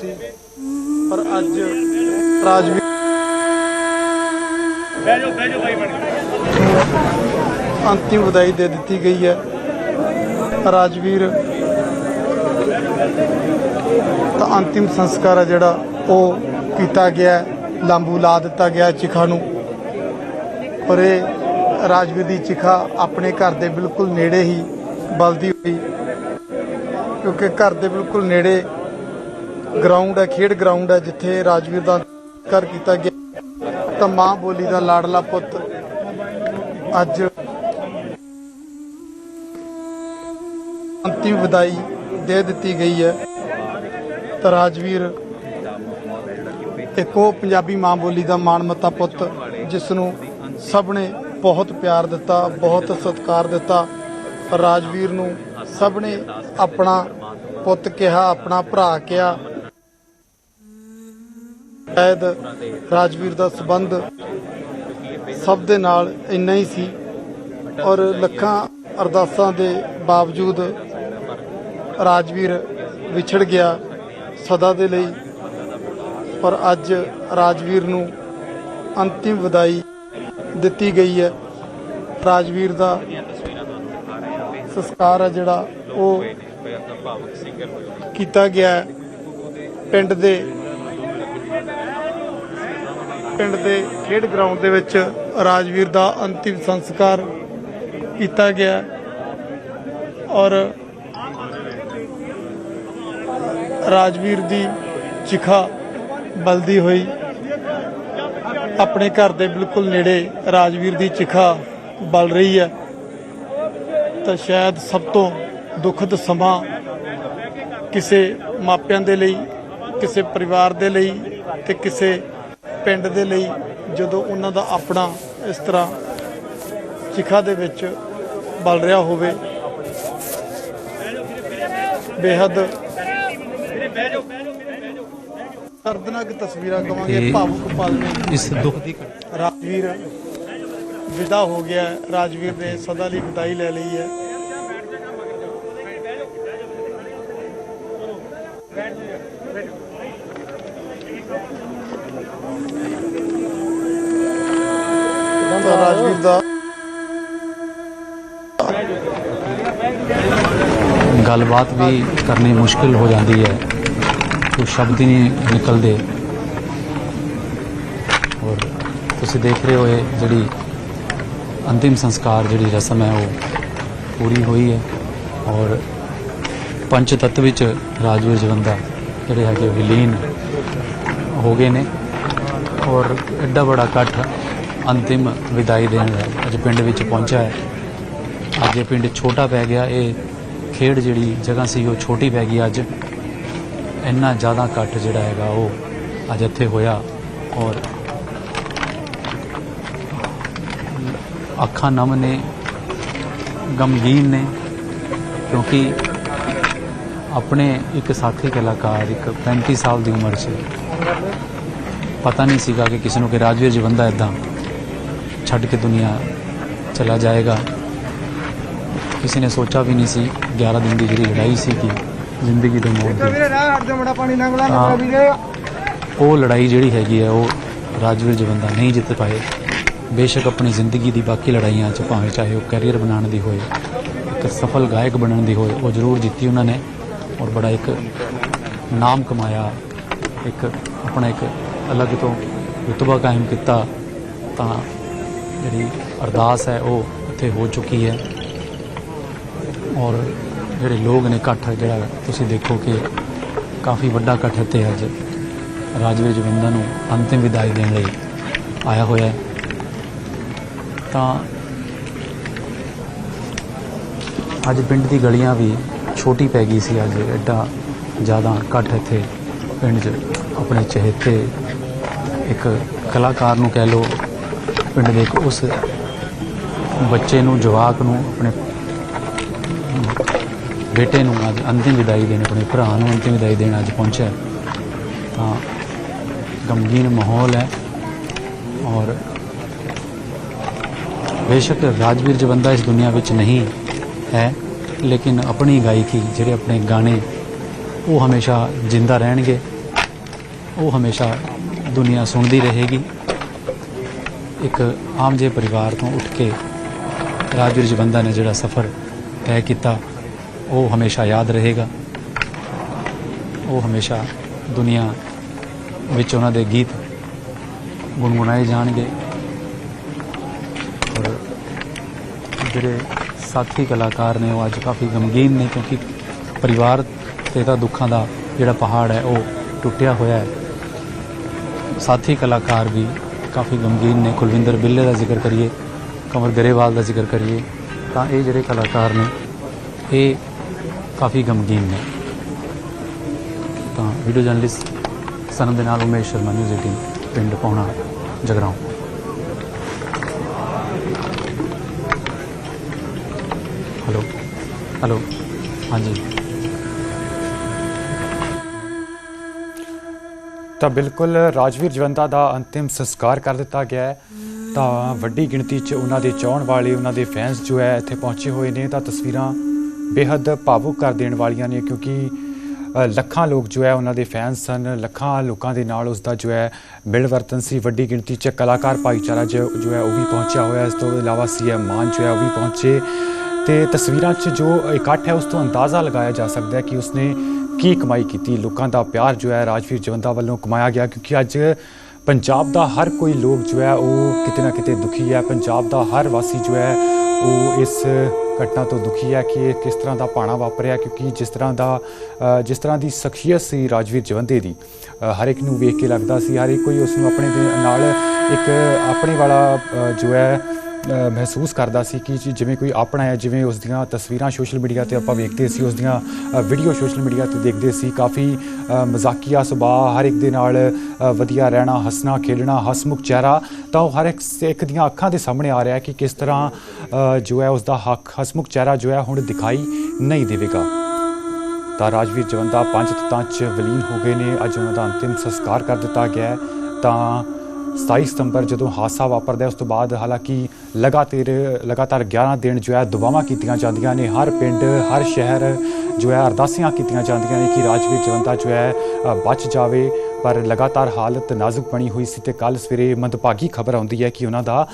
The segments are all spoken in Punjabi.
ਸੀ। ਪਰ ਅੱਜ ਰਾਜਵੀਰ ਬੈਜੋ ਬੈਜੋ ਬਾਈ ਬਣ ਅੰਤਿਮ ਵਿਦਾਈ ਦੇ ਦਿੱਤੀ ਗਈ ਹੈ। ਰਾਜਵੀਰ ਤਾਂ ਅੰਤਿਮ ਸੰਸਕਾਰ ਹੈ ਜਿਹੜਾ ਉਹ ਕੀਤਾ ਗਿਆ। ਲਾਂਬੂ ਲਾ ਦਿੱਤਾ ਗਿਆ ਚਿਖਾ ਨੂੰ। ਪਰ ਇਹ ਰਾਜਵੀਰ ਦੀ ਚਿਖਾ ਆਪਣੇ ਘਰ ਦੇ ਬਿਲਕੁਲ ਨੇੜੇ ਹੀ ਬਲਦੀ ਹੋਈ ਕਿਉਂਕਿ ਘਰ ਦੇ ਬਿਲਕੁਲ ਨੇੜੇ ਗਰਾਊਂਡ ਹੈ, ਖੇਡ ਗਰਾਊਂਡ ਹੈ, ਜਿੱਥੇ ਰਾਜਵੀਰ ਦਾ ਕਰ ਕੀਤਾ ਗਿਆ। ਤਾਂ ਮਾਂ ਬੋਲੀ ਦਾ ਲਾਡਲਾ ਪੁੱਤ ਅੱਜ ਅੰਤਿਮ ਵਿਦਾਈ ਦੇ ਦਿੱਤੀ ਗਈ ਹੈ। ਤਾਂ ਰਾਜਵੀਰ ਇੱਕ ਉਹ ਪੰਜਾਬੀ ਮਾਂ ਬੋਲੀ ਦਾ ਮਾਣਮੱਤਾ ਪੁੱਤ, ਜਿਸ ਨੂੰ ਸਭ ਨੇ ਬਹੁਤ ਪਿਆਰ ਦਿੱਤਾ, ਬਹੁਤ ਸਤਿਕਾਰ ਦਿੱਤਾ। ਰਾਜਵੀਰ ਨੂੰ ਸਭ ਨੇ ਆਪਣਾ ਪੁੱਤ ਕਿਹਾ, ਆਪਣਾ ਭਰਾ ਕਿਹਾ। ਸ਼ਾਇਦ ਰਾਜਵੀਰ ਦਾ ਸਬੰਧ ਸਭ ਦੇ ਨਾਲ ਇੰਨਾ ਹੀ ਸੀ ਔਰ ਲੱਖਾਂ ਅਰਦਾਸਾਂ ਦੇ ਬਾਵਜੂਦ ਰਾਜਵੀਰ ਵਿਛੜ ਗਿਆ ਸਦਾ ਦੇ ਲਈ। ਪਰ ਅੱਜ ਰਾਜਵੀਰ ਨੂੰ ਅੰਤਿਮ ਵਿਦਾਈ ਦਿੱਤੀ ਗਈ ਹੈ। ਰਾਜਵੀਰ ਦਾ ਸੰਸਕਾਰ ਹੈ ਜਿਹੜਾ ਉਹ ਕੀਤਾ ਗਿਆ ਪਿੰਡ ਦੇ ਪਿੰਡ ਦੇ ਖੇਡ ਗਰਾਊਂਡ ਦੇ ਵਿੱਚ ਰਾਜਵੀਰ ਦਾ ਅੰਤਿਮ ਸੰਸਕਾਰ ਕੀਤਾ ਗਿਆ। ਔਰ ਰਾਜਵੀਰ ਦੀ ਚਿਖਾ ਬਲਦੀ ਹੋਈ ਆਪਣੇ ਘਰ ਦੇ ਬਿਲਕੁਲ ਨੇੜੇ ਰਾਜਵੀਰ ਦੀ ਚਿਖਾ ਬਲ ਰਹੀ ਹੈ। ਤਾਂ ਸ਼ਾਇਦ ਸਭ ਤੋਂ ਦੁਖਦ ਸਮਾਂ ਕਿਸੇ ਮਾਪਿਆਂ ਦੇ ਲਈ, ਕਿਸੇ ਪਰਿਵਾਰ ਦੇ ਲਈ ਤੇ ਕਿਸੇ ਪਿੰਡ ਦੇ ਲਈ ਜਦੋਂ ਉਹਨਾਂ ਦਾ ਆਪਣਾ ਇਸ ਤਰ੍ਹਾਂ ਚਿਖਾ ਦੇ ਵਿੱਚ ਬਲ ਰਿਹਾ ਹੋਵੇ ਬੇਹੱਦ ਦਰਦਨਾਕ ਤਸਵੀਰਾਂ ਕਵਾਂਗੇ ਭਾਵੁਕ ਪਲ ਨੇ ਇਸ ਦੁੱਖ ਦੀ ਰਾਜਵੀਰ ਵਿਦਾ ਹੋ ਗਿਆ। ਰਾਜਵੀਰ ਨੇ ਸਦਾ ਲਈ ਵਿਦਾਈ ਲੈ ਲਈ ਹੈ ਤਾਂ ਰਾਜਵੀਰ ਦਾ। ਗੱਲਬਾਤ ਵੀ ਕਰਨੀ ਮੁਸ਼ਕਿਲ ਹੋ ਜਾਂਦੀ ਹੈ। ਕੋਈ ਸ਼ਬਦ ਹੀ ਨਹੀਂ ਨਿਕਲਦੇ। ਔਰ ਤੁਸੀਂ ਦੇਖ ਰਹੇ ਹੋ ਇਹ ਜਿਹੜੀ ਅੰਤਿਮ ਸੰਸਕਾਰ ਜਿਹੜੀ ਰਸਮ ਹੈ, ਉਹ ਪੂਰੀ ਹੋਈ ਹੈ। ਔਰ ਪੰਜ ਤੱਤ ਵਿੱਚ ਰਾਜਵੀਰ ਜਵੰਦਾ ਜਿਹੜੇ ਹੈਗੇ ਵਿਲੀਨ ਹੋ ਗਏ ਨੇ। ਔਰ ਐਡਾ ਬੜਾ ਇਕੱਠ ਅੰਤਿਮ ਵਿਦਾਈ ਦੇਣ ਦਾ ਅੱਜ ਪਿੰਡ ਵਿੱਚ ਪਹੁੰਚਿਆ ਹੈ। ਅੱਜ ਇਹ ਪਿੰਡ ਛੋਟਾ ਪੈ ਗਿਆ। ਇਹ ਖੇਡ ਜਿਹੜੀ ਜਗ੍ਹਾ ਸੀ, ਉਹ ਛੋਟੀ ਪੈ ਗਈ। ਅੱਜ ਇੰਨਾ ਜ਼ਿਆਦਾ ਇਕੱਠ ਜਿਹੜਾ ਹੈਗਾ, ਉਹ ਅੱਜ ਇੱਥੇ ਹੋਇਆ ਔਰ ਅੱਖਾਂ ਨਮ ਨੇ, ਗਮਗੀਨ ਨੇ, ਕਿਉਂਕਿ ਆਪਣੇ ਇੱਕ ਸਾਥੀ ਕਲਾਕਾਰ, ਇੱਕ 35 ਸਾਲ ਦੀ ਉਮਰ 'ਚ ਪਤਾ ਨਹੀਂ ਸੀਗਾ ਕਿ ਕਿਸੇ ਨੂੰ ਕਿ ਰਾਜਵੀਰ ਜਵੰਦਾ ਇਦਾਂ ਛੱਡ ਕੇ ਦੁਨੀਆ ਚਲਾ ਜਾਏਗਾ। ਕਿਸੇ ਨੇ ਸੋਚਿਆ ਵੀ ਨਹੀਂ ਸੀ 11 ਦਿਨ ਦੀ ਜਿਹੜੀ ਲੜਾਈ ਸੀ ਕਿ ਜ਼ਿੰਦਗੀ ਦੇ ਮੌਤ ਦੀ। ਉਹ ਲੜਾਈ ਜਿਹੜੀ ਹੈਗੀ ਹੈ ਉਹ ਰਾਜਵੀਰ ਜਵੰਦਾ ਨਹੀਂ ਜਿੱਤ ਪਾਏ। ਬੇਸ਼ੱਕ ਆਪਣੀ ਜ਼ਿੰਦਗੀ ਦੀ ਬਾਕੀ ਲੜਾਈਆਂ 'ਚ ਭਾਵੇਂ ਚਾਹੇ ਉਹ ਕੈਰੀਅਰ ਬਣਾਉਣ ਦੀ ਹੋਏ ਇੱਕ ਸਫਲ ਗਾਇਕ ਬਣਨ ਦੀ ਹੋਏ ਉਹ ਜ਼ਰੂਰ ਜਿੱਤੀ ਉਹਨਾਂ ਨੇ ਔਰ ਬੜਾ ਇੱਕ ਨਾਮ ਕਮਾਇਆ ਇੱਕ ਆਪਣਾ ਇੱਕ ਅਲੱਗ ਤੋਂ ਰੁਤਬਾ ਕਾਇਮ ਕੀਤਾ ਤਾਂ ਜਿਹੜੀ ਅਰਦਾਸ ਹੈ, ਉਹ ਇੱਥੇ ਹੋ ਚੁੱਕੀ ਹੈ। ਔਰ ਜਿਹੜੇ ਲੋਕ ਨੇ ਇਕੱਠ, ਜਿਹੜਾ ਤੁਸੀਂ ਦੇਖੋ ਕਿ ਕਾਫੀ ਵੱਡਾ ਇਕੱਠ ਇੱਥੇ ਅੱਜ ਰਾਜਵੀਰ ਜਵੰਦਾ ਨੂੰ ਅੰਤਿਮ ਵਿਦਾਈ ਦੇਣ ਲਈ ਆਇਆ ਹੋਇਆ ਹੈ। ਤਾਂ ਅੱਜ ਪਿੰਡ ਦੀ ਗਲੀਆਂ ਵੀ ਛੋਟੀ ਪੈ ਗਈ ਸੀ। ਅੱਜ ਐਡਾ ਜ਼ਿਆਦਾ ਇਕੱਠ ਇੱਥੇ ਪਿੰਡ 'ਚ ਆਪਣੇ ਚਹੇਤੇ, ਇੱਕ ਕਲਾਕਾਰ ਨੂੰ ਕਹਿ ਲਓ ਪਿੰਡ ਦੇ ਇੱਕ ਉਸ ਬੱਚੇ ਨੂੰ, ਜਵਾਕ ਨੂੰ, ਆਪਣੇ ਬੇਟੇ ਨੂੰ ਅੱਜ ਅੰਤਿਮ ਵਿਦਾਈ ਦੇਣ, ਆਪਣੇ ਭਰਾ ਨੂੰ ਅੰਤਿਮ ਵਿਦਾਈ ਦੇਣ ਅੱਜ ਪਹੁੰਚਿਆ ਤਾਂ ਗਮਗੀਨ ਮਾਹੌਲ ਹੈ ਔਰ ਬੇਸ਼ੱਕ ਰਾਜਵੀਰ ਜਵੰਦਾ ਇਸ ਦੁਨੀਆ ਵਿੱਚ ਨਹੀਂ ਹੈ, ਲੇਕਿਨ ਆਪਣੀ ਗਾਇਕੀ, ਜਿਹੜੇ ਆਪਣੇ ਗਾਣੇ, ਉਹ ਹਮੇਸ਼ਾ ਜਿੰਦਾ ਰਹਿਣਗੇ, ਉਹ ਹਮੇਸ਼ਾ ਦੁਨੀਆ ਸੁਣਦੀ ਰਹੇਗੀ। ਇੱਕ ਆਮ ਜਿਹੇ ਪਰਿਵਾਰ ਤੋਂ ਉੱਠ ਕੇ ਰਾਜਵੀਰ ਜਵੰਦਾ ਨੇ ਜਿਹੜਾ ਸਫ਼ਰ ਤੈਅ ਕੀਤਾ, ਉਹ ਹਮੇਸ਼ਾ ਯਾਦ ਰਹੇਗਾ। ਉਹ ਹਮੇਸ਼ਾ ਦੁਨੀਆ ਵਿੱਚ ਉਹਨਾਂ ਦੇ ਗੀਤ ਗੁੰਗੁਣਾਏ ਜਾਣਗੇ। ਔਰ ਜਿਹੜੇ ਸਾਥੀ ਕਲਾਕਾਰ ਨੇ, ਉਹ ਅੱਜ ਕਾਫੀ ਗਮਗੀਨ ਨੇ, ਕਿਉਂਕਿ ਪਰਿਵਾਰ ਤੇ ਤਾਂ ਦੁੱਖਾਂ ਦਾ ਜਿਹੜਾ ਪਹਾੜ ਹੈ, ਉਹ ਟੁੱਟਿਆ ਹੋਇਆ ਹੈ। ਸਾਥੀ ਕਲਾਕਾਰ ਵੀ ਕਾਫੀ ਗਮਗੀਨ ਨੇ। ਕੁਲਵਿੰਦਰ ਬਿੱਲੇ ਦਾ ਜ਼ਿਕਰ ਕਰੀਏ, ਕਮਰ ਗਰੇਵਾਲ ਦਾ ਜ਼ਿਕਰ ਕਰੀਏ, ਤਾਂ ਇਹ ਜਿਹੜੇ ਕਲਾਕਾਰ ਨੇ, ਇਹ ਕਾਫੀ ਗਮਗੀਨ ਨੇ। ਤਾਂ ਵੀਡੀਓ ਜਰਨਲਿਸਟ ਸਨਮ ਦੇ ਨਾਲ ਉਮੇਸ਼ ਸ਼ਰਮਾ ਨਿਊਜ਼ 18 ਪਿੰਡ ਪਹੁਣਾ ਜਗਰਾਉਂ। ਹੈਲੋ ਹੈਲੋ ਹਾਂਜੀ। ਤਾਂ ਬਿਲਕੁਲ ਰਾਜਵੀਰ ਜਵੰਦਾ ਦਾ ਅੰਤਿਮ ਸੰਸਕਾਰ ਕਰ ਦਿੱਤਾ ਗਿਆ ਹੈ। ਤਾਂ ਵੱਡੀ ਗਿਣਤੀ 'ਚ ਉਹਨਾਂ ਦੇ ਚਾਹਣ ਵਾਲੇ, ਉਹਨਾਂ ਦੇ ਫੈਨਸ ਜੋ ਹੈ, ਇੱਥੇ ਪਹੁੰਚੇ ਹੋਏ ਨੇ। ਤਾਂ ਤਸਵੀਰਾਂ ਬੇਹੱਦ ਭਾਵੁਕ ਕਰ ਦੇਣ ਵਾਲੀਆਂ ਨੇ ਕਿਉਂਕਿ ਲੱਖਾਂ ਲੋਕ ਜੋ ਹੈ, ਉਹਨਾਂ ਦੇ ਫੈਨਸ ਸਨ। ਲੱਖਾਂ ਲੋਕਾਂ ਦੇ ਨਾਲ ਉਸ ਦਾ ਜੋ ਹੈ ਮਿਲਵਰਤਨ ਸੀ। ਵੱਡੀ ਗਿਣਤੀ 'ਚ ਕਲਾਕਾਰ ਭਾਈਚਾਰਾ ਜੋ ਜੋ ਹੈ, ਉਹ ਵੀ ਪਹੁੰਚਿਆ ਹੋਇਆ ਇਸ ਤੋਂ ਇਲਾਵਾ ਸੀਐਮ ਮਾਨ ਜੋ ਹੈ, ਉਹ ਵੀ ਪਹੁੰਚੇ। ਤੇ ਤਸਵੀਰਾਂ 'ਚ ਜੋ ਇਕੱਠ ਹੈ, ਉਸ ਤੋਂ ਅੰਦਾਜ਼ਾ ਲਗਾਇਆ ਜਾ ਸਕਦਾ ਹੈ ਕਿ ਉਸਨੇ ਕੀ ਕਮਾਈ ਕੀਤੀ? ਲੋਕਾਂ ਦਾ ਪਿਆਰ ਜੋ ਹੈ ਰਾਜਵੀਰ ਜਵੰਦਾ ਵੱਲੋਂ ਕਮਾਇਆ ਗਿਆ, ਕਿਉਂਕਿ ਅੱਜ ਪੰਜਾਬ ਦਾ ਹਰ ਕੋਈ ਲੋਕ ਜੋ ਹੈ ਉਹ ਕਿਤੇ ਨਾ ਕਿਤੇ ਦੁਖੀ ਹੈ। ਪੰਜਾਬ ਦਾ ਹਰ ਵਾਸੀ ਜੋ ਹੈ ਉਹ ਇਸ ਘਟਨਾ ਤੋਂ ਦੁਖੀ ਹੈ ਕਿ ਇਹ ਕਿਸ ਤਰ੍ਹਾਂ ਦਾ ਪਾਣਾ ਵਾਪਰਿਆ, ਕਿਉਂਕਿ ਜਿਸ ਤਰ੍ਹਾਂ ਦਾ ਜਿਸ ਤਰ੍ਹਾਂ ਦੀ ਸ਼ਖਸੀਅਤ ਸੀ ਰਾਜਵੀਰ ਜਵੰਦੇ ਦੀ ਹਰ ਇੱਕ ਨੂੰ ਵੇਖ ਕੇ ਲੱਗਦਾ ਸੀ, ਹਰ ਇੱਕ ਕੋਈ ਉਸ ਨੂੰ ਆਪਣੇ ਦੇ ਨਾਲ ਇੱਕ ਆਪਣੇ ਵਾਲਾ ਜੋ ਹੈ ਮਹਿਸੂਸ ਕਰਦਾ ਸੀ ਕਿ ਜੀ ਜਿਵੇਂ ਕੋਈ ਆਪਣਾ ਹੈ, ਜਿਵੇਂ ਉਸ ਦੀਆਂ ਤਸਵੀਰਾਂ ਸੋਸ਼ਲ ਮੀਡੀਆ ਤੇ ਆਪਾਂ ਵੇਖਦੇ ਸੀ ਉਸ ਦੀਆਂ ਵੀਡੀਓ ਸੋਸ਼ਲ ਮੀਡੀਆ ਤੇ ਦੇਖਦੇ ਸੀ, ਕਾਫੀ ਮਜ਼ਾਕੀਆ ਸੁਭਾਅ, ਹਰ ਇੱਕ ਦੇ ਨਾਲ ਵਧੀਆ ਰਹਿਣਾ, ਹੱਸਣਾ, ਖੇਡਣਾ, ਹਸਮੁਖ ਚਿਹਰਾ, ਤਾਂ ਉਹ ਹਰ ਇੱਕ ਸਿੱਖ ਦੀਆਂ ਅੱਖਾਂ ਦੇ ਸਾਹਮਣੇ ਆ ਰਿਹਾ ਕਿ ਕਿਸ ਤਰ੍ਹਾਂ ਜੋ ਹੈ ਉਸ ਦਾ ਹੱਕ, ਹਸਮੁਖ ਚਿਹਰਾ ਜੋ ਹੈ ਹੁਣ ਦਿਖਾਈ ਨਹੀਂ ਦੇਵੇਗਾ। ਤਾਂ ਰਾਜਵੀਰ ਜਵੰਦਾ ਪੰਜ ਤਤਾਂ 'ਚ ਵਿਲੀਨ ਹੋ ਗਏ ਨੇ, ਅੱਜ ਉਹਨਾਂ ਦਾ ਅੰਤਿਮ ਸੰਸਕਾਰ ਕਰ ਦਿੱਤਾ ਗਿਆ ਤਾਂ 27 ਸਤੰਬਰ ਜਦੋਂ ਹਾਦਸਾ ਵਾਪਰਦਾ ਉਸ ਤੋਂ ਬਾਅਦ ਹਾਲਾਂਕਿ ਲਗਾਤਾਰ ਲਗਾਤਾਰ 11 ਦਿਨ ਜੋ ਹੈ ਦੁਆਵਾਂ ਕੀਤੀਆਂ ਜਾਂਦੀਆਂ ਨੇ। ਹਰ ਪਿੰਡ, ਹਰ ਸ਼ਹਿਰ ਜੋ ਹੈ ਅਰਦਾਸੀਆਂ ਕੀਤੀਆਂ ਜਾਂਦੀਆਂ ਨੇ ਕਿ ਰਾਜਵੀਰ ਜਵੰਦਾ ਜੋ ਹੈ ਬਚ ਜਾਵੇ। ਪਰ ਲਗਾਤਾਰ ਹਾਲਤ ਨਾਜ਼ੁਕ ਬਣੀ ਹੋਈ ਸੀ ਤੇ ਕੱਲ ਸਵੇਰੇ ਮੰਦਭਾਗੀ ਖਬਰ ਆਉਂਦੀ ਹੈ ਕਿ ਉਹਨਾਂ ਦਾ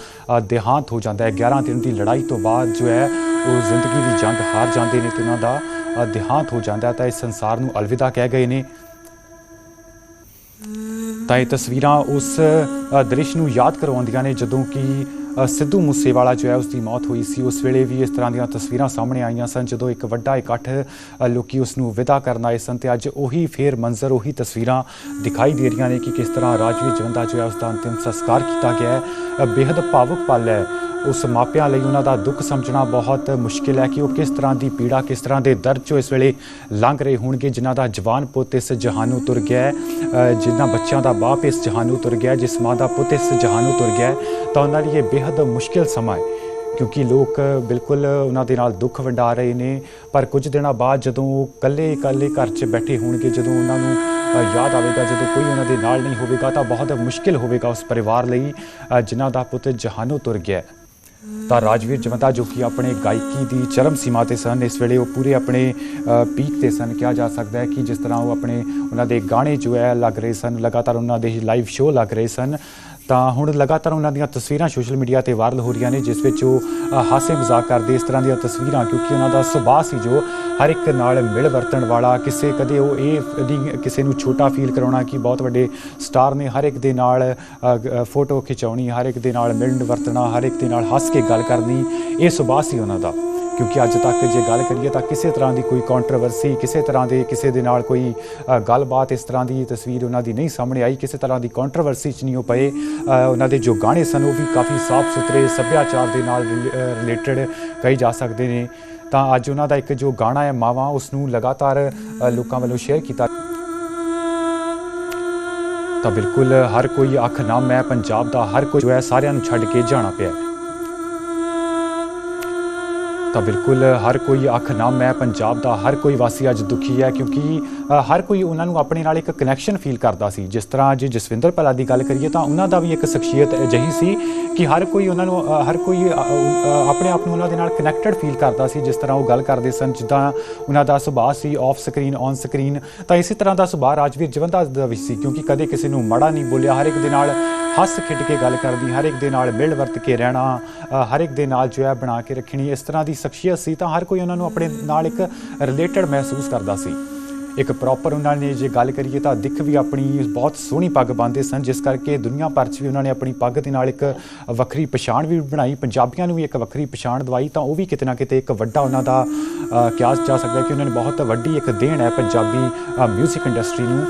ਦੇਹਾਂਤ ਹੋ ਜਾਂਦਾ ਹੈ। 11 ਦਿਨ ਦੀ ਲੜਾਈ ਤੋਂ ਬਾਅਦ ਜੋ ਹੈ ਉਹ ਜ਼ਿੰਦਗੀ ਦੀ ਜੰਗ ਹਾਰ ਜਾਂਦੇ ਨੇ ਤੇ ਉਹਨਾਂ ਦਾ ਦੇਹਾਂਤ ਹੋ ਜਾਂਦਾ ਹੈ। ਤਾਂ ਇਸ ਸੰਸਾਰ ਨੂੰ ਅਲਵਿਦਾ ਕਹਿ ਗਏ ਨੇ। ਤਾਂ ਇਹ ਤਸਵੀਰਾਂ ਉਸ ਦ੍ਰਿਸ਼ ਨੂੰ ਯਾਦ ਕਰਵਾਉਂਦੀਆਂ ਨੇ ਜਦੋਂ ਕਿ ਸਿੱਧੂ ਮੂਸੇਵਾਲਾ ਜੋ ਹੈ ਉਸ ਦੀ ਮੌਤ ਹੋਈ ਸੀ। ਉਸ ਵੇਲੇ ਵੀ ਇਸ ਤਰ੍ਹਾਂ ਦੀਆਂ ਤਸਵੀਰਾਂ ਸਾਹਮਣੇ ਆਈਆਂ ਸਨ ਜਦੋਂ ਇੱਕ ਵੱਡਾ ਇਕੱਠ ਅ, ਲੋਕੀ ਉਸ ਨੂੰ ਵਿਦਾ ਕਰਨ ਆਏ ਸਨ ਤੇ ਅੱਜ ਉਹੀ ਫੇਰ ਮੰਜ਼ਰ ਉਹੀ ਤਸਵੀਰਾਂ ਦਿਖਾਈ ਦੇ ਰਹੀਆਂ ਨੇ ਕਿ ਕਿਸ ਤਰ੍ਹਾਂ ਰਾਜਵੀਰ ਜਵੰਦਾ ਜੋ ਹੈ ਉਸ ਦਾ ਅੰਤਿਮ ਸੰਸਕਾਰ ਕੀਤਾ ਗਿਆ ਹੈ। ਬੇहद ਭਾਵੁਕ ਪਲ ਹੈ। ਉਸ ਮਾਪਿਆਂ ਲਈ ਉਹਨਾਂ ਦਾ ਦੁੱਖ ਸਮਝਣਾ ਬਹੁਤ ਮੁਸ਼ਕਿਲ ਹੈ ਕਿ ਉਹ ਕਿਸ ਤਰ੍ਹਾਂ ਦੀ ਪੀੜਾ ਕਿਸ ਤਰ੍ਹਾਂ ਦੇ ਦਰਦ ਚੋਂ ਇਸ ਵੇਲੇ ਲੰਘ ਰਹੇ ਹੋਣਗੇ ਜਿਨ੍ਹਾਂ ਦਾ ਜਵਾਨ ਪੁੱਤ ਇਸ ਜਹਾਨੋਂ ਤੁਰ ਗਿਆ ਹੈ, ਜਿਨ੍ਹਾਂ ਬੱਚਿਆਂ ਦਾ ਬਾਪ ਇਸ ਜਹਾਨੋਂ ਤੁਰ ਗਿਆ ਜਿਸ ਮਾਂ ਦਾ ਪੁੱਤ ਇਸ ਜਹਾਨੋਂ ਤੁਰ ਗਿਆ ਤਾਂ ਉਹਨਾਂ ਲਈ ਇਹ ਬੇहद ਮੁਸ਼ਕਿਲ ਸਮਾਂ ਹੈ ਕਿਉਂਕਿ ਲੋਕ ਬਿਲਕੁਲ ਉਹਨਾਂ ਦੇ ਨਾਲ ਦੁੱਖ ਵੰਡਾ ਰਹੇ ਨੇ। ਪਰ ਕੁਝ ਦਿਨਾਂ ਬਾਅਦ ਜਦੋਂ ਉਹ ਇਕੱਲੇ ਇਕੱਲੇ ਘਰ 'ਚ ਬੈਠੇ ਹੋਣਗੇ ਜਦੋਂ ਉਹਨਾਂ ਨੂੰ ਯਾਦ ਆਵੇਗਾ ਜਦੋਂ ਕੋਈ ਉਹਨਾਂ ਦੇ ਨਾਲ ਨਹੀਂ ਹੋਵੇਗਾ ਤਾਂ ਬਹੁਤ ਮੁਸ਼ਕਿਲ ਹੋਵੇਗਾ ਉਸ ਪਰਿਵਾਰ ਲਈ ਜਿਨ੍ਹਾਂ ਦਾ ਪੁੱਤ ਜਹਾਨੋਂ ਤੁਰ ਗਿਆ ਤਾਂ ਰਾਜਵੀਰ ਜਮਤਾ ਜੋ ਕਿ ਆਪਣੇ ਗਾਇਕੀ ਦੀ ਚਰਮ ਸੀਮਾ ਤੇ ਸਨ, ਇਸ ਵੇਲੇ ਉਹ ਪੂਰੇ ਆਪਣੇ ਪੀਕ ਤੇ ਸਨ। ਕਿਹਾ ਜਾ ਸਕਦਾ ਹੈ ਕਿ ਜਿਸ ਤਰ੍ਹਾਂ ਉਹ ਆਪਣੇ, ਉਹਨਾਂ ਦੇ ਗਾਣੇ ਜੋ ਹੈ, ਲੱਗ ਰਹੇ ਸਨ। ਲਗਾਤਾਰ ਉਹਨਾਂ ਦੇ ਲਾਈਵ ਸ਼ੋਅ ਲੱਗ ਰਹੇ ਸਨ। ਤਾਂ ਹੁਣ ਲਗਾਤਾਰ ਉਹਨਾਂ ਦੀਆਂ ਤਸਵੀਰਾਂ ਸੋਸ਼ਲ ਮੀਡੀਆ ਤੇ ਵਾਇਰਲ ਹੋ ਰਹੀਆਂ ਨੇ, ਜਿਸ ਵਿੱਚ ਉਹ ਹਾਸੇ ਮਜ਼ਾਕ ਕਰਦੇ ਇਸ ਤਰ੍ਹਾਂ ਦੀਆਂ ਤਸਵੀਰਾਂ, ਕਿਉਂਕਿ ਉਹਨਾਂ ਦਾ ਸੁਭਾਅ ਸੀ ਜੋ ਹਰ ਇੱਕ ਨਾਲ ਮਿਲ ਵਰਤਣ ਵਾਲਾ, ਕਿਸੇ ਕਦੇ ਉਹ ਇਹ ਕਿਸੇ ਨੂੰ ਛੋਟਾ ਫੀਲ ਕਰਾਉਣਾ ਕਿ ਬਹੁਤ ਵੱਡੇ ਸਟਾਰ ਨੇ, ਹਰ ਇੱਕ ਦੇ ਨਾਲ ਫੋਟੋ ਖਿਚਾਉਣੀ, ਹਰ ਇੱਕ ਦੇ ਨਾਲ ਮਿਲਣ ਵਰਤਣਾ, ਹਰ ਇੱਕ ਦੇ ਨਾਲ ਹੱਸ ਕੇ ਗੱਲ ਕਰਨੀ, ਇਹ ਸੁਭਾਅ ਸੀ ਉਹਨਾਂ ਦਾ। ਕਿਉਂਕਿ ਅੱਜ ਤੱਕ ਜੇ ਗੱਲ ਕਰੀਏ ਤਾਂ ਕਿਸੇ ਤਰ੍ਹਾਂ ਦੀ ਕੋਈ ਕੰਟਰੋਵਰਸੀ ਕਿਸੇ ਤਰ੍ਹਾਂ ਦੇ ਕਿਸੇ ਦੇ ਨਾਲ ਕੋਈ ਗੱਲਬਾਤ ਇਸ ਤਰ੍ਹਾਂ ਦੀ ਤਸਵੀਰ ਉਹਨਾਂ ਦੀ ਨਹੀਂ ਸਾਹਮਣੇ ਆਈ, ਕਿਸੇ ਤਰ੍ਹਾਂ ਦੀ ਕੰਟਰੋਵਰਸੀ ਚ ਨਹੀਂ ਉਹ ਪਏ। ਉਹਨਾਂ ਦੇ ਜੋ ਗਾਣੇ ਸਨ ਉਹ ਵੀ ਕਾਫੀ ਸਾਫ਼ ਸੁਥਰੇ ਸੱਭਿਆਚਾਰ ਦੇ ਨਾਲ ਰਿਲੇਟਡ ਕਹੀ ਜਾ ਸਕਦੇ ਨੇ। ਤਾਂ ਅੱਜ ਉਹਨਾਂ ਦਾ ਇੱਕ ਜੋ ਗਾਣਾ ਹੈ, ਮਾਵਾ, ਉਸ ਨੂੰ ਲਗਾਤਾਰ ਲੋਕਾਂ ਵੱਲੋਂ ਸ਼ੇਅਰ ਕੀਤਾ ਤਾਂ ਬਿਲਕੁਲ ਹਰ ਕੋਈ ਅੱਖ ਨਾਮ ਹੈ, ਪੰਜਾਬ ਦਾ ਹਰ ਕੋਈ ਜੋ ਹੈ, ਸਾਰਿਆਂ ਨੂੰ ਛੱਡ ਕੇ ਜਾਣਾ ਪਿਆ ਤਾਂ ਬਿਲਕੁਲ ਹਰ ਕੋਈ ਅੱਖ ਨਾਮ ਹੈ, ਪੰਜਾਬ ਦਾ ਹਰ ਕੋਈ ਵਾਸੀ ਅੱਜ ਦੁਖੀ ਹੈ ਕਿਉਂਕਿ ਹਰ ਕੋਈ ਉਹਨਾਂ ਨੂੰ ਆਪਣੇ ਨਾਲ ਇੱਕ ਕਨੈਕਸ਼ਨ ਫੀਲ ਕਰਦਾ ਸੀ। ਜਿਸ ਤਰ੍ਹਾਂ ਜੇ ਜਸਵਿੰਦਰ ਭਲਾ ਦੀ ਗੱਲ ਕਰੀਏ ਤਾਂ ਉਹਨਾਂ ਦਾ ਵੀ ਇੱਕ ਸ਼ਖਸੀਅਤ ਅਜਿਹੀ ਸੀ ਕਿ ਹਰ ਕੋਈ ਉਹਨਾਂ ਨੂੰ ਹਰ ਕੋਈ ਆਪਣੇ ਆਪ ਨੂੰ ਉਹਨਾਂ ਦੇ ਨਾਲ ਕਨੈਕਟਡ ਫੀਲ ਕਰਦਾ ਸੀ। ਜਿਸ ਤਰ੍ਹਾਂ ਉਹ ਗੱਲ ਕਰਦੇ ਸਨ, ਜਿੱਦਾਂ ਉਹਨਾਂ ਦਾ ਸੁਭਾਅ ਸੀ ਆਫ ਸਕਰੀਨ ਔਨ ਸਕਰੀਨ ਤਾਂ ਇਸੇ ਤਰ੍ਹਾਂ ਦਾ ਸੁਭਾਅ ਰਾਜਵੀਰ ਜਵੰਦਾ ਦਾ ਵੀ ਸੀ ਕਿਉਂਕਿ ਕਦੇ ਕਿਸੇ ਨੂੰ ਮਾੜਾ ਨਹੀਂ ਬੋਲਿਆ, ਹਰ ਇੱਕ ਦੇ ਨਾਲ ਹੱਸ ਖੇਡ ਕੇ ਗੱਲ ਕਰਦੀ ਹਰ ਇੱਕ ਦੇ ਨਾਲ ਮਿਲ ਵਰਤ ਕੇ ਰਹਿਣਾ ਹਰ ਇੱਕ ਦੇ ਨਾਲ ਜੋ ਹੈ ਬਣਾ ਕੇ ਰੱਖਣੀ, ਇਸ ਤਰ੍ਹਾਂ ਦੀ ਸ਼ਖਸੀਅਤ ਸੀ ਤਾਂ ਹਰ ਕੋਈ ਉਹਨਾਂ ਨੂੰ ਆਪਣੇ ਨਾਲ ਇੱਕ ਰਿਲੇਟਡ ਮਹਿਸੂਸ ਕਰਦਾ ਸੀ। ਇੱਕ ਪ੍ਰੋਪਰ ਉਹਨਾਂ ਨੇ ਜੇ ਗੱਲ ਕਰੀਏ ਤਾਂ ਦਿੱਖ ਵੀ ਆਪਣੀ ਬਹੁਤ ਸੋਹਣੀ ਪੱਗ ਬੰਨ੍ਹਦੇ ਸਨ, ਜਿਸ ਕਰਕੇ ਦੁਨੀਆ ਭਰ 'ਚ ਵੀ ਉਹਨਾਂ ਨੇ ਆਪਣੀ ਪੱਗ ਦੇ ਨਾਲ ਇੱਕ ਵੱਖਰੀ ਪਛਾਣ ਵੀ ਬਣਾਈ, ਪੰਜਾਬੀਆਂ ਨੂੰ ਵੀ ਇੱਕ ਵੱਖਰੀ ਪਛਾਣ ਦਵਾਈ, ਤਾਂ ਉਹ ਵੀ ਕਿਤੇ ਨਾ ਕਿਤੇ ਇੱਕ ਵੱਡਾ ਉਹਨਾਂ ਦਾ ਕਿਹਾ ਜਾ ਸਕਦਾ ਕਿ ਉਹਨਾਂ ਨੇ ਬਹੁਤ ਵੱਡੀ ਇੱਕ ਦੇਣ ਹੈ ਪੰਜਾਬੀ 뮤직 ਇੰਡਸਟਰੀ ਨੂੰ।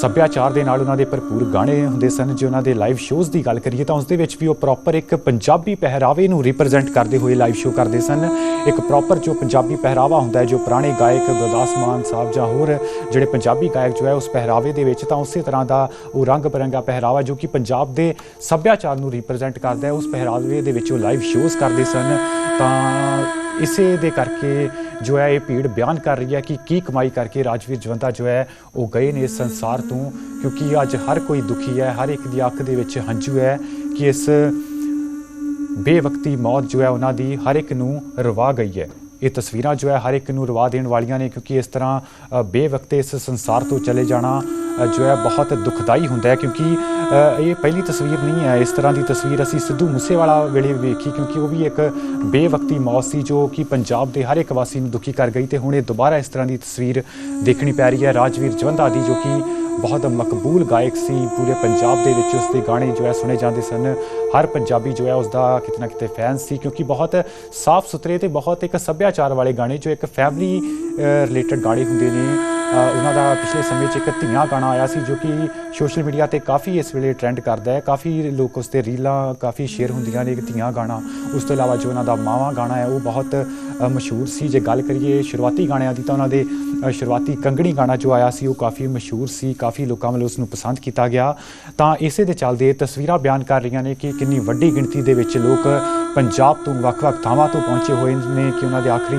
ਸੱਭਿਆਚਾਰ ਦੇ ਨਾਲ ਉਹਨਾਂ ਦੇ ਭਰਪੂਰ ਗਾਣੇ ਹੁੰਦੇ ਸਨ। ਜੇ ਉਹਨਾਂ ਦੇ ਲਾਈਵ ਸ਼ੋਜ਼ ਦੀ ਗੱਲ ਕਰੀਏ ਤਾਂ ਉਸ ਦੇ ਵਿੱਚ ਵੀ ਉਹ ਪ੍ਰੋਪਰ ਇੱਕ ਪੰਜਾਬੀ ਪਹਿਰਾਵੇ ਨੂੰ ਰਿਪਰੈਜ਼ੈਂਟ ਕਰਦੇ ਹੋਏ ਲਾਈਵ ਸ਼ੋਅ ਕਰਦੇ ਸਨ। ਇੱਕ ਪ੍ਰੋਪਰ ਜੋ ਪੰਜਾਬੀ ਪਹਿਰਾਵਾ ਹੁੰਦਾ ਹੈ, ਜੋ ਪੁਰਾਣੇ ਗਾਇਕ ਗੁਰਦਾਸ ਮਾਨ ਸਾਹਿਬ ਜਾਂ ਹੋਰ ਜਿਹੜੇ ਪੰਜਾਬੀ ਗਾਇਕ ਜੋ ਹੈ ਉਸ ਪਹਿਰਾਵੇ ਦੇ ਵਿੱਚ ਤਾਂ ਉਸੇ ਤਰ੍ਹਾਂ ਦਾ ਉਹ ਰੰਗ ਬਰੰਗਾ ਪਹਿਰਾਵਾ ਜੋ ਕਿ ਪੰਜਾਬ ਦੇ ਸੱਭਿਆਚਾਰ ਨੂੰ ਰਿਪਰੈਜ਼ੈਂਟ ਕਰਦਾ ਹੈ, ਉਸ ਪਹਿਰਾਵੇ ਦੇ ਵਿੱਚ ਉਹ ਲਾਈਵ ਸ਼ੋਜ਼ ਕਰਦੇ ਸਨ। ਤਾਂ ਇਸੇ ਦੇ ਕਰਕੇ ਜੋ ਹੈ ਇਹ ਭੀੜ ਬਿਆਨ ਕਰ ਰਹੀ ਹੈ ਕਿ ਕੀ ਕਮਾਈ ਕਰਕੇ ਰਾਜਵੀਰ ਜਵੰਦਾ ਜੋ ਹੈ ਉਹ ਗਏ ਨੇ ਇਸ ਸੰਸਾਰ ਤੋਂ, ਕਿਉਂਕਿ ਅੱਜ ਹਰ ਕੋਈ ਦੁਖੀ ਹੈ, ਹਰ ਇੱਕ ਦੀ ਅੱਖ ਦੇ ਵਿੱਚ ਹੰਝੂ ਹੈ ਕਿ ਇਸ ਬੇਵਕਤੀ ਮੌਤ ਜੋ ਹੈ ਉਹਨਾਂ ਦੀ ਹਰ ਇੱਕ ਨੂੰ ਰਵਾ ਗਈ ਹੈ। ਇਹ ਤਸਵੀਰਾਂ ਜੋ ਹੈ ਹਰ ਇੱਕ ਨੂੰ ਰਵਾ ਦੇਣ ਵਾਲੀਆਂ ਨੇ, ਕਿਉਂਕਿ ਇਸ ਤਰ੍ਹਾਂ ਬੇਵਕਤੇ ਇਸ ਸੰਸਾਰ ਤੋਂ ਚਲੇ ਜਾਣਾ ਜੋ ਹੈ ਬਹੁਤ ਦੁਖਦਾਈ ਹੁੰਦਾ ਹੈ, ਕਿਉਂਕਿ ਇਹ ਪਹਿਲੀ ਤਸਵੀਰ ਨਹੀਂ ਹੈ, ਇਸ ਤਰ੍ਹਾਂ ਦੀ ਤਸਵੀਰ ਅਸੀਂ ਸਿੱਧੂ ਮੂਸੇਵਾਲਾ ਵੇਲੇ ਵੇਖੀ, ਕਿਉਂਕਿ ਉਹ ਵੀ ਇੱਕ ਬੇਵਕਤੀ ਮੌਤ ਸੀ ਜੋ ਕਿ ਪੰਜਾਬ ਦੇ ਹਰ ਇੱਕ ਵਾਸੀ ਨੂੰ ਦੁਖੀ ਕਰ ਗਈ ਤੇ ਹੁਣ ਇਹ ਦੁਬਾਰਾ ਇਸ ਤਰ੍ਹਾਂ ਦੀ ਤਸਵੀਰ ਦੇਖਣੀ ਪੈ ਰਹੀ ਹੈ। ਰਾਜਵੀਰ ਜਵੰਦਾ ਦੀ, ਜੋ ਕਿ ਬਹੁਤ ਮਕਬੂਲ ਗਾਇਕ ਸੀ, ਪੂਰੇ ਪੰਜਾਬ ਦੇ ਵਿੱਚ ਉਸ ਦੇ ਗਾਣੇ ਜੋ ਹੈ ਸੁਣੇ ਜਾਂਦੇ ਸਨ। ਹਰ ਪੰਜਾਬੀ ਜੋ ਹੈ ਉਸ ਦਾ ਕਿਤੇ ਨਾ ਕਿਤੇ ਫੈਨ ਸੀ, ਕਿਉਂਕਿ ਬਹੁਤ ਸਾਫ਼ ਸੁਥਰੇ ਤੇ ਬਹੁਤ ਇੱਕ ਸੱਭਿਆਚਾਰ ਵਾਲੇ ਗਾਣੇ, ਜੋ ਇੱਕ ਫੈਮਿਲੀ ਰਿਲੇਟਡ ਗਾਣੇ ਹੁੰਦੇ ਨੇ। ਉਹਨਾਂ ਦਾ ਪਿਛਲੇ ਸਮੇਂ 'ਚ ਇੱਕ ਧੀਆਂ ਗਾਣਾ ਆਇਆ ਸੀ ਜੋ ਕਿ ਸੋਸ਼ਲ ਮੀਡੀਆ ਤੇ ਕਾਫੀ ਇਸ ਵੇਲੇ ਟ੍ਰੈਂਡ ਕਰਦਾ ਹੈ। ਕਾਫੀ ਲੋਕ ਉਸ ਤੇ ਰੀਲਾਂ ਕਾਫੀ ਸ਼ੇਅਰ ਹੁੰਦੀਆਂ ਨੇ, ਇੱਕ ਧੀਆਂ ਗਾਣਾ। ਉਸ ਤੋਂ ਇਲਾਵਾ ਜੋ ਉਹਨਾਂ ਦਾ ਮਾਵਾ ਗਾਣਾ ਹੈ, ਉਹ ਬਹੁਤ ਮਸ਼ਹੂਰ ਸੀ। ਜੇ ਗੱਲ ਕਰੀਏ ਸ਼ੁਰੂਆਤੀ ਗਾਣਿਆਂ ਦੀ ਤਾਂ ਉਹਨਾਂ ਦੇ ਸ਼ੁਰੂਆਤੀ ਕੰਗਣੀ ਗਾਣਾ ਜੋ ਆਇਆ ਸੀ, ਉਹ ਕਾਫੀ ਮਸ਼ਹੂਰ ਸੀ। ਕਾਫੀ ਲੋਕਾਂ ਵੱਲੋਂ ਉਸ ਨੂੰ ਪਸੰਦ ਕੀਤਾ ਗਿਆ। ਤਾਂ ਇਸੇ ਦੇ ਚੱਲਦੇ ਤਸਵੀਰਾਂ ਬਿਆਨ ਕਰ ਰਹੀਆਂ ਨੇ ਕਿ ਕਿੰਨੀ ਵੱਡੀ ਗਿਣਤੀ ਦੇ ਵਿੱਚ ਲੋਕ ਪੰਜਾਬ ਤੋਂ ਵੱਖ-ਵੱਖ ਥਾਵਾਂ ਤੋਂ ਪਹੁੰਚੇ ਹੋਏ ਨੇ, ਕਿ ਉਹਨਾਂ ਦੇ ਆਖਰੀ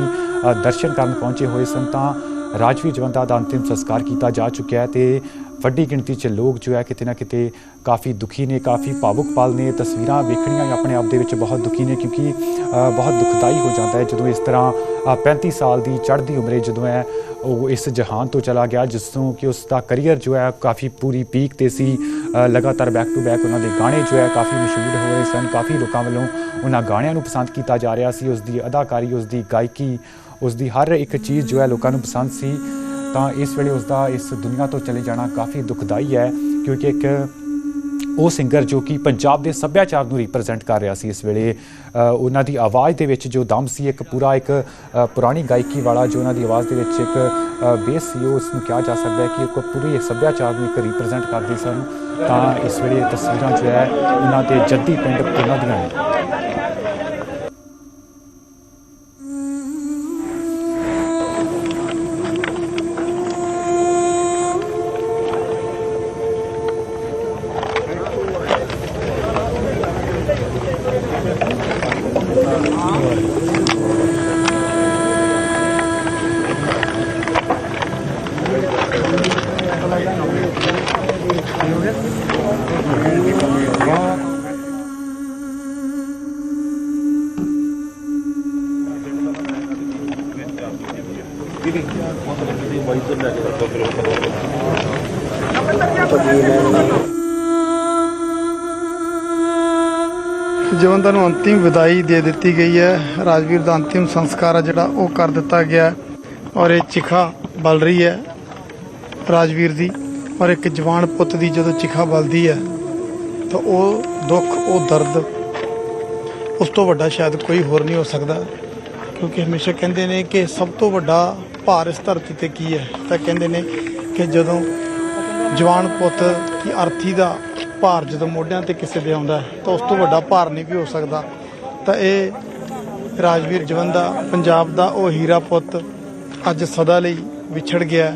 ਦਰਸ਼ਨ ਕਰਨ ਪਹੁੰਚੇ ਹੋਏ ਸਨ। ਤਾਂ ਰਾਜਵੀ ਜਵੰਦਾ ਦਾ ਅੰਤਿਮ ਸੰਸਕਾਰ ਕੀਤਾ ਜਾ ਚੁੱਕਿਆ ਹੈ ਤੇ ਵੱਡੀ ਗਿਣਤੀ 'ਚ ਲੋਕ ਜੋ ਹੈ ਕਿਤੇ ਨਾ ਕਿਤੇ ਕਾਫੀ ਦੁਖੀ ਨੇ ਕਾਫੀ ਭਾਵੁਕ ਪਲ ਨੇ ਤਸਵੀਰਾਂ ਵੇਖਣੀਆਂ ਆਪਣੇ ਆਪ ਦੇ ਵਿੱਚ ਬਹੁਤ ਦੁਖੀ ਨੇ ਕਿਉਂਕਿ ਬਹੁਤ ਦੁਖਦਾਈ ਹੋ ਜਾਂਦਾ ਹੈ ਜਦੋਂ ਇਸ ਤਰ੍ਹਾਂ ਅ, 35 ਸਾਲ ਦੀ ਚੜ੍ਹਦੀ ਉਮਰੇ ਜਦੋਂ ਹੈ ਉਹ ਇਸ ਜਹਾਨ ਤੋਂ ਚਲਾ ਗਿਆ ਜਿਸ ਤੋਂ ਕਿ ਉਸ ਦਾ ਕੈਰੀਅਰ ਜੋ ਹੈ ਕਾਫੀ ਪੂਰੀ ਪੀਕ ਤੇ ਸੀ ਲਗਾਤਾਰ ਬੈਕ ਟੂ ਬੈਕ ਉਹਨਾਂ ਦੇ ਗਾਣੇ ਜੋ ਹੈ ਕਾਫੀ ਮਸ਼ਹੂਰ ਹੋ ਰਹੇ ਸਨ ਕਾਫੀ ਲੋਕਾਂ ਵੱਲੋਂ ਉਹਨਾਂ ਗਾਣਿਆਂ ਨੂੰ ਪਸੰਦ ਕੀਤਾ ਜਾ ਰਿਹਾ ਸੀ ਉਸ ਦੀ ਅਦਾਕਾਰੀ ਉਸ ਦੀ ਗਾਇਕੀ ਉਸ ਦੀ ਹਰ ਇੱਕ ਚੀਜ਼ ਜੋ ਹੈ ਲੋਕਾਂ ਨੂੰ ਪਸੰਦ ਸੀ। ਤਾਂ ਇਸ ਵੇਲੇ ਉਸ ਦਾ ਇਸ ਦੁਨੀਆ ਤੋਂ ਚਲੇ ਜਾਣਾ ਕਾਫੀ ਦੁਖਦਾਈ ਹੈ, ਕਿਉਂਕਿ ਇੱਕ ਉਹ ਸਿੰਗਰ ਜੋ ਕਿ ਪੰਜਾਬ ਦੇ ਸੱਭਿਆਚਾਰ ਨੂੰ ਰਿਪਰੈਜ਼ੈਂਟ ਕਰ ਰਿਹਾ ਸੀ ਇਸ ਵੇਲੇ ਉਹਨਾਂ ਦੀ ਆਵਾਜ਼ ਦੇ ਵਿੱਚ ਜੋ ਦਮ ਸੀ, ਇੱਕ ਪੂਰਾ ਇੱਕ ਪੁਰਾਣੀ ਗਾਇਕੀ ਵਾਲਾ ਜੋ ਉਹਨਾਂ ਦੀ ਆਵਾਜ਼ ਦੇ ਵਿੱਚ ਇੱਕ ਬੇਸ ਸੀ, ਉਹ ਉਸ ਨੂੰ ਕਿਹਾ ਜਾ ਸਕਦਾ ਹੈ ਕਿ ਉਹ ਪੂਰੇ ਸੱਭਿਆਚਾਰ ਨੂੰ ਇੱਕ ਰਿਪਰੈਜ਼ੈਂਟ ਕਰਦੇ ਸਨ। ਤਾਂ ਇਸ ਵੇਲੇ ਤਸਵੀਰਾਂ ਜੋ ਹੈ ਉਹਨਾਂ ਦੇ ਜੱਦੀ ਪਿੰਡ ਪੁਨਾ ਦੀਆਂ ਨੇ। ਜਵੰਦਾਂ ਨੂੰ ਅੰਤਿਮ ਵਿਦਾਈ ਦੇ ਦਿੱਤੀ ਗਈ ਹੈ। ਰਾਜਵੀਰ ਦਾ ਅੰਤਿਮ ਸੰਸਕਾਰ ਹੈ ਜਿਹੜਾ ਉਹ ਕਰ ਦਿੱਤਾ ਗਿਆ ਔਰ ਇਹ ਚਿਖਾ ਬਲ ਰਹੀ ਹੈ ਰਾਜਵੀਰ ਦੀ। ਪਰ ਇੱਕ ਜਵਾਨ ਪੁੱਤ ਦੀ ਜਦੋਂ ਚਿਖਾ ਬਲਦੀ ਹੈ, ਤਾਂ ਉਹ ਦੁੱਖ, ਉਹ ਦਰਦ ਉਸ ਤੋਂ ਵੱਡਾ ਸ਼ਾਇਦ ਕੋਈ ਹੋਰ ਨਹੀਂ ਹੋ ਸਕਦਾ। ਕਿਉਂਕਿ ਹਮੇਸ਼ਾ ਕਹਿੰਦੇ ਨੇ ਕਿ ਸਭ ਤੋਂ ਵੱਡਾ ਭਾਰ ਇਸ ਧਰਤੀ ਤੇ ਕੀ ਹੈ? ਤਾਂ ਕਹਿੰਦੇ ਨੇ ਕਿ ਜਦੋਂ ਜਵਾਨ ਪੁੱਤ ਕੀ ਅਰਥੀ ਦਾ ਭਾਰ ਜਦੋਂ ਮੋਢਿਆਂ ਤੇ ਕਿਸੇ ਦੇ ਆਉਂਦਾ ਤਾਂ ਉਸ ਤੋਂ ਵੱਡਾ ਭਾਰ ਨਹੀਂ ਵੀ ਹੋ ਸਕਦਾ। ਤਾਂ ਇਹ ਰਾਜਵੀਰ ਜਵੰਦਾ ਪੰਜਾਬ ਦਾ ਉਹ ਹੀਰਾ ਪੁੱਤ ਅੱਜ ਸਦਾ ਲਈ ਵਿਛੜ ਗਿਆ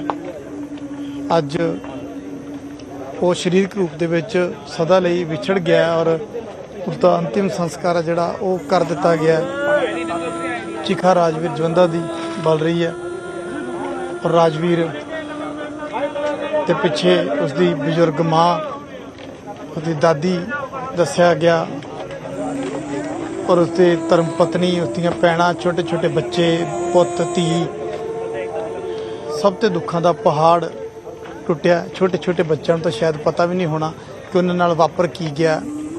ਅੱਜ ਉਹ ਸਰੀਰਕ ਰੂਪ ਦੇ ਵਿੱਚ ਸਦਾ ਲਈ ਵਿਛੜ ਗਿਆ ਔਰ ਉਸਦਾ ਅੰਤਿਮ ਸੰਸਕਾਰ ਜਿਹੜਾ ਉਹ ਕਰ ਦਿੱਤਾ ਗਿਆ। ਚਿਖਾ ਰਾਜਵੀਰ ਜਵੰਦਾ ਦੀ ਬਲ ਰਹੀ ਹੈ। ਔਰ ਰਾਜਵੀਰ ਤੇ ਪਿੱਛੇ ਉਸਦੀ ਬਜ਼ੁਰਗ ਮਾਂ ਉਹਦੀ ਦਾਦੀ ਦੱਸਿਆ ਗਿਆ। ਔਰ ਉਸਦੇ ਧਰਮ ਪਤਨੀ, ਉਸਦੀਆਂ ਭੈਣਾਂ ਛੋਟੇ ਛੋਟੇ ਬੱਚੇ, ਪੁੱਤ, ਧੀ, ਸਭ ਤੇ ਦੁੱਖਾਂ ਦਾ ਪਹਾੜ ਟੁੱਟਿਆ ਛੋਟੇ ਛੋਟੇ ਬੱਚਿਆਂ ਨੂੰ ਤਾਂ ਸ਼ਾਇਦ ਪਤਾ ਵੀ ਨਹੀਂ ਹੋਣਾ ਕਿ ਉਹਨਾਂ ਨਾਲ ਵਾਪਰ ਕੀ ਗਿਆ।